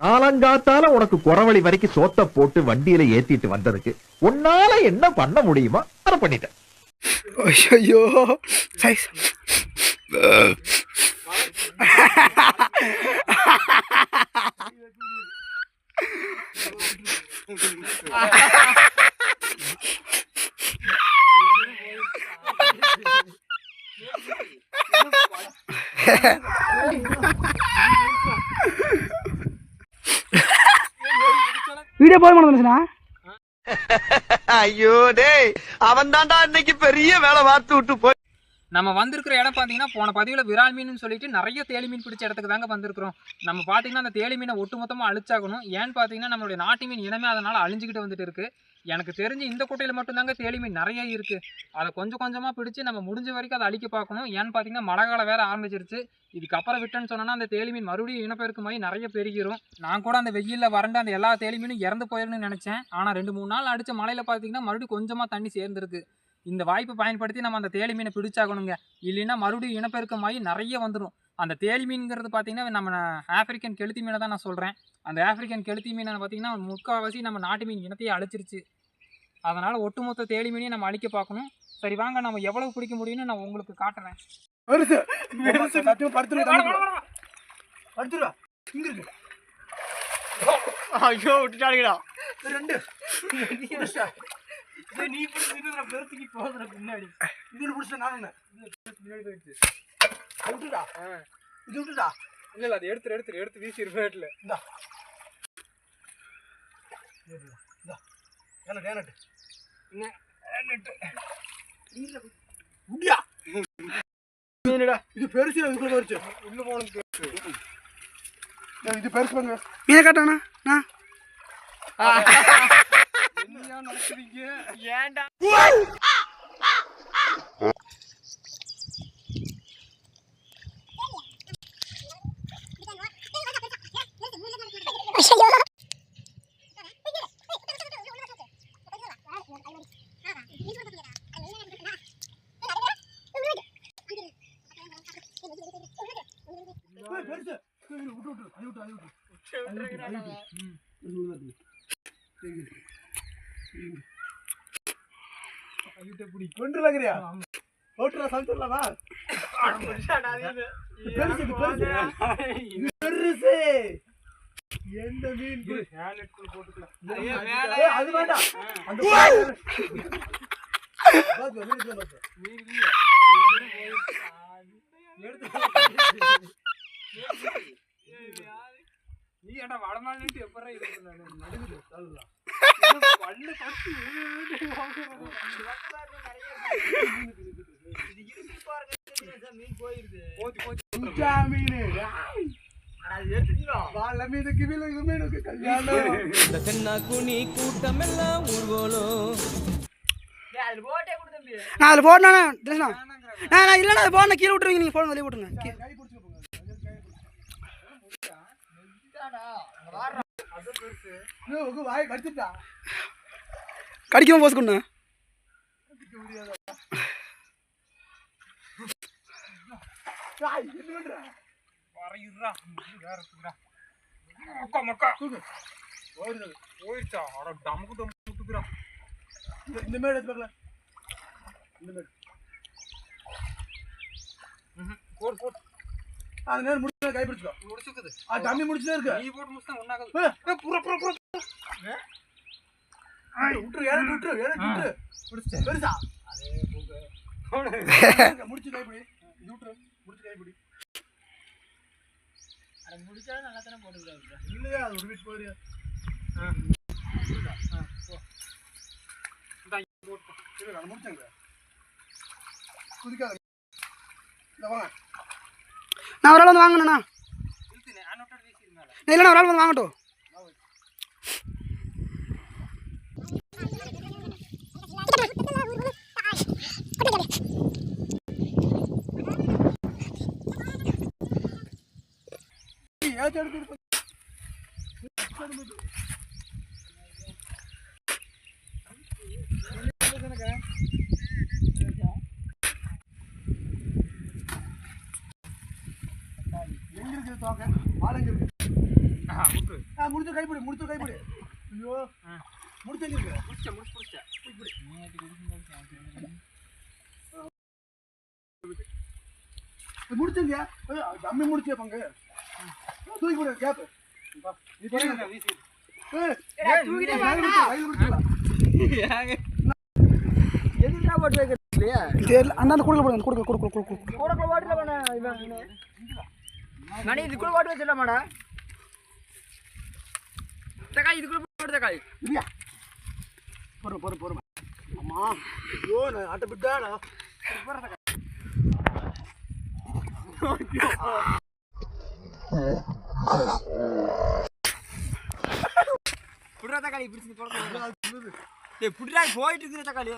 காலங்காத்தால உனக்கு குறவழி வரைக்கும் சோத்த போட்டு வண்டியில ஏத்திட்டு வந்ததுக்கு உன்னால என்ன பண்ண முடியுமோ அதை பண்ணிட்டேன். ஐயோ சைஸ் வீடியோ போட மாட்டேன் ஐயோ டேய் அவன் தான்டா இன்னைக்கு பெரிய வேலை பார்த்து விட்டு போய் நம்ம வந்திருக்கிற இடம் பார்த்தீங்கன்னா போன பதிவில் விரால் மீன் சொல்லிட்டு நிறைய தேலி மீன் பிடிச்ச இடத்துக்கு தாங்க வந்திருக்கிறோம். நம்ம பார்த்தீங்கன்னா அந்த தேலி மீனை ஒட்டுமொத்தமாக அழிச்சாகணும். ஏன்னு பார்த்தீங்கன்னா நம்மளுடைய நாட்டு மீன் இனமே அதனால் அழிஞ்சுக்கிட்டு வந்துட்டு இருக்கு. எனக்கு தெரிஞ்சு இந்த குட்டையில் மட்டும்தாங்க தேலி மீன் நிறைய இருக்குது அதை கொஞ்சம் கொஞ்சமாக பிடிச்சி நம்ம முடிஞ்ச வரைக்கும் அதை அழிக்க பார்க்கணும். ஏன்னு பார்த்தீங்கன்னா மழை காலம் வேறு ஆரம்பிச்சிருச்சு. இதுக்கப்புறம் விட்டேன்னு சொன்னோன்னா அந்த தேலி மீன் மறுபடியும் மாதிரி நிறைய பெருகிரும். நான் கூட அந்த வெயிலில் வறண்டு அந்த எல்லா தேலி மீனும் இறந்து போயிருன்னு நினச்சேன். ஆனால் ரெண்டு மூணு நாள் அடித்த மழையில் பார்த்தீங்கன்னா மறுபடியும் கொஞ்சமாக தண்ணி சேர்ந்துருக்கு. இந்த வாய்ப்பை பயன்படுத்தி நம்ம அந்த தேலி மீனை பிடிச்சாகணுங்க. இல்லைன்னா மறுபடியும் இனப்பெருக்கமாகி நிறைய வந்துடும் அந்த தேலி மீன்கிறது பார்த்தீங்கன்னா நம்ம ஆஃப்ரிக்கன் கெளுத்தி மீனை தான் நான் சொல்கிறேன் அந்த ஆஃப்ரிக்கன் கெளுத்தி மீனை பார்த்தீங்கன்னா முக்கால்வாசி நம்ம நாட்டு மீன் இனத்தையே அழிச்சிருச்சு. அதனால் ஒட்டுமொத்த தேலி மீனையும் நம்ம அழிக்க பார்க்கணும். சரி வாங்க நம்ம எவ்வளவு பிடிக்க முடியும்னு நான் உங்களுக்கு காட்டுறேன். ஐயோ விட்டுட்டானுங்கடா. ரெண்டு. நீ பிடிச்சிட்டு பெருசுக்கு போகிற பின்னாடி. இதுல பிடிச்ச நான் பின்னாடி போயிடுச்சு. விட்டுடா. இது விட்டுடா. இல்லை இல்லை அது எடுத்துரு எடுத்துரு எடுத்து வீசி ரேட்டில் இந்தா இந்தா. ஏனட்டு ஏனட்டு. முடியா இது பெருசு இதுக்குள்ள பெருசு. உள்ள போனது இது பெருசு பண்ணுங்க மீனை காட்டானா ஏன்டா? ஏய், பெருசு ஏய், விட்டு விட்டு அது விட்டு அது விட்டு அது விட்டு, அது விட்டு. ம். இது உள்ள இருக்கு. கொண்டு பெருசு பெருசு. இது பெருசு. எந்த மீன் அது வேண்டாம். அந்த பாத்து, மீன் இதுல பாத்து. நீ ஏன்டா வடமாலிட்டு எப்பறம் இருக்கு நடுங்குது, தள்ளுடா. பல்லு பத்து இஞ்சா மீனு. கல்யாணம். இந்த தென்னாக்குனி கூட்டமெல்லாம் ஊர்வலம் நான் அதில் போடணா தினேஷ்ண்ணா நான் நான் இல்லைண்ணா அது போடணும் கீழே விட்டுருவீங்க நீங்கள் போடுங்க வெளியே விட்டுருங்க கீ- கை பிடிச்சு போங்க. ஐயோ, உங்க வாய் கடிச்சிட்டா. கடிக்காம இருக்குடா மக்கா மக்கா. ஓடுது. போயிடுச்சா அட டமுக்கு டமுக்கு விட்டுக்குறா இந்த- மேடு எடுத்து பார்க்கல. இந்த மேடு. போடு போடு. அது நேரம் முடிச்சு கை பிடிச்சுக்கோ. முடிச்சுக்குது ஆ, தண்ணி முடிச்சுதான் இருக்கு. நீ போட்டு முடிச்சா ஒன்னாகுது புற, புற, புற. விட்டுரு, இறக்கி விட்டுரு, இறக்கி விட்டுரு. பெருசா? முடிச்சு கை பிடி. இது விட்டுரு, முடிச்சு கை பிடி. இல்லையா, அது ஒரு வீட்டு நான் முடிச்சேங்க. குதிக்காத. இந்த வாங்க. நான் ஒரு ஆள் வந்து வாங்கண்ணா இழுத்துனே அன்னோட்டோட வீசி மேல இல்லைண்ணா ஒரு ஆள் வந்து வாங்கட்டும் ஏச்சு எடுத்து இரு. எங்க இருக்குது தோக்க ஆள் எங்க இருக்கு முடிச்சு கைப்பிடி முடிச்சு கைப்பிடி ஐயோ முடிச்சு இருக்கு முடிச்ச முடிச்சு முடிச்ச முடிச்சுங்க தம்மி முடிச்சே பங்கு தூக்கி போடு கேப் நீ பாருங்க தூக்கிட்டே கையில் முடிச்சுக்கலாம் தெரியல அண்ணா குடுக்கல போடுங்க குடுக்கல குடுக்கல குடுக்கல மணி இதுக்குள்ள போட்டு வச்சிடலாமாடா? தக்காளி இதுக்குள்ள போட்டு தக்காளி. இல்லையா? பொறு பொறு பொறு அம்மா. ஐயோ நான் ஆட்ட விட்டாடா புடுறா தக்காளி பிடிச்சி போடுறது டேய் புடுறா போயிட்டு இருக்குது தக்காளி.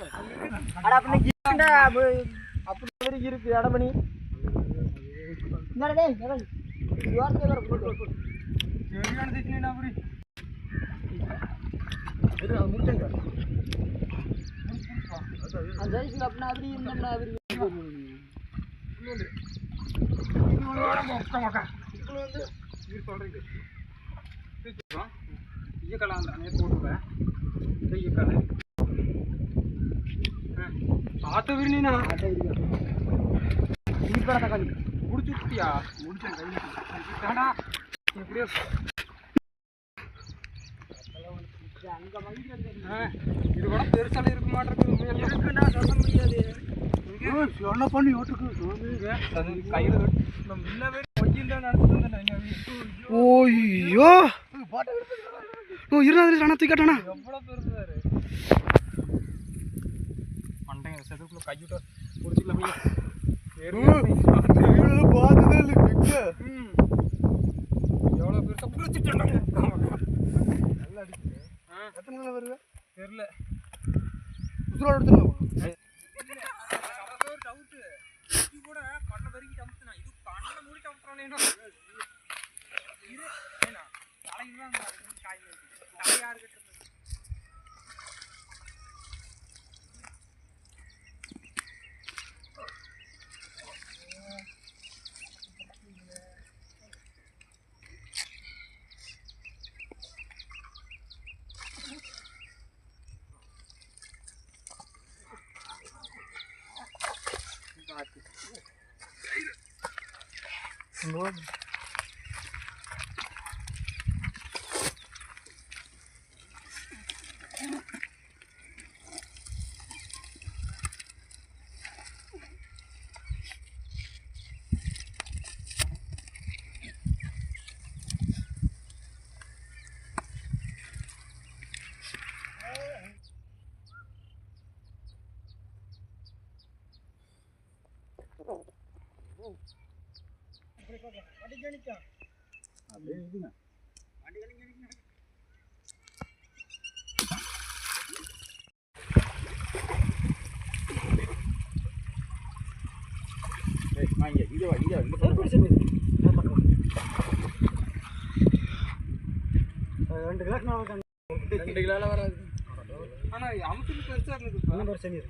அட அப்படி அப்படி இருக்கு அட பண்ணி என்னடா டேய் தக்காளி யோசனை ஆத்த விரினா இப்படா தக்காளி முடிச்சு விட்டியா முடிச்சேன் கையில் எப்படியோ இது கூட பெருசால இருக்க மாட்டேங்குது இருக்குன்னா சொல்ல முடியாது. சொன்ன பண்ணி ஓட்டுக்கு. அது கையில் நம்ம முன்னவே கொஞ்சம் தான் நடந்துட்டு ஓய்யோ. ஓ இருநூறு அண்ணா தூக்கிட்டானா எவ்வளோ பெருசாரு மண்டைங்க செதுக்குள்ள கையிட்ட பிடிச்சிக்கலாம் எவ்வளோ பெருசாக பிடிச்சிட்டு நல்லா அடிக்குது எத்தனை நாள் வருது தெரியல உசுரோட எடுத்துருவோம் டவுட்டு இது கூட பண்ண வரைக்கும் இது பண்ண மூடி டவுட்டுறானே இது ஏன்னா தலைக்கு தான் காய் novo. Oh. தலை வாங்க இருந்தது வா கிளாஸ் நான் ரெண்டு கிலோல வராது ஆனால் அமுத்துக்கு பெருசாக இருந்தது ஒரு சனி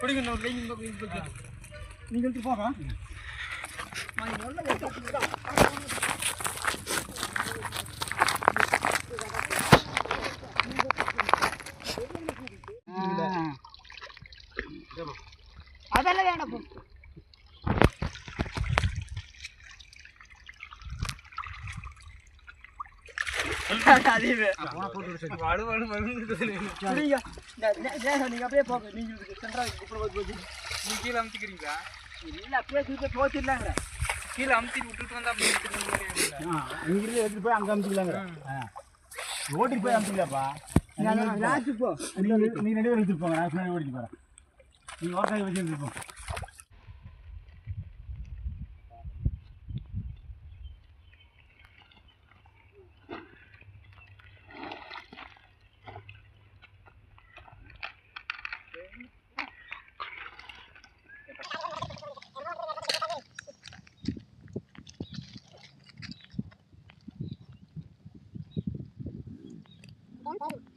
பிடிங்க இன்னொரு நீங்கள் எடுத்து அதெல்லாம் வேணாம் போ. நீங்க நீங்க அப்படியே போங்க நீங்க சென்ட்ரா நீ கீழே அமுத்திக்கிறீங்களா இல்ல அப்படியே தூக்கி போச்சிடலாங்கிற கீழே அமுத்திட்டு விட்டுட்டு வந்தா அப்படி இங்கிருந்து எடுத்துட்டு போய் அங்கே அமுத்திக்கலாங்க. ஓட்டிட்டு போய் அமுத்திக்கலாப்பா. லாஸ்ட் போ. நீங்கள் நீங்கள் ரெண்டு பேரும் எடுத்துட்டு போங்க. நான் பின்னாடி ஓடிட்டு போகிறேன் நீங்கள் ஓட்டாய் வச்சு எடுத்துட்டு போங்க Oh.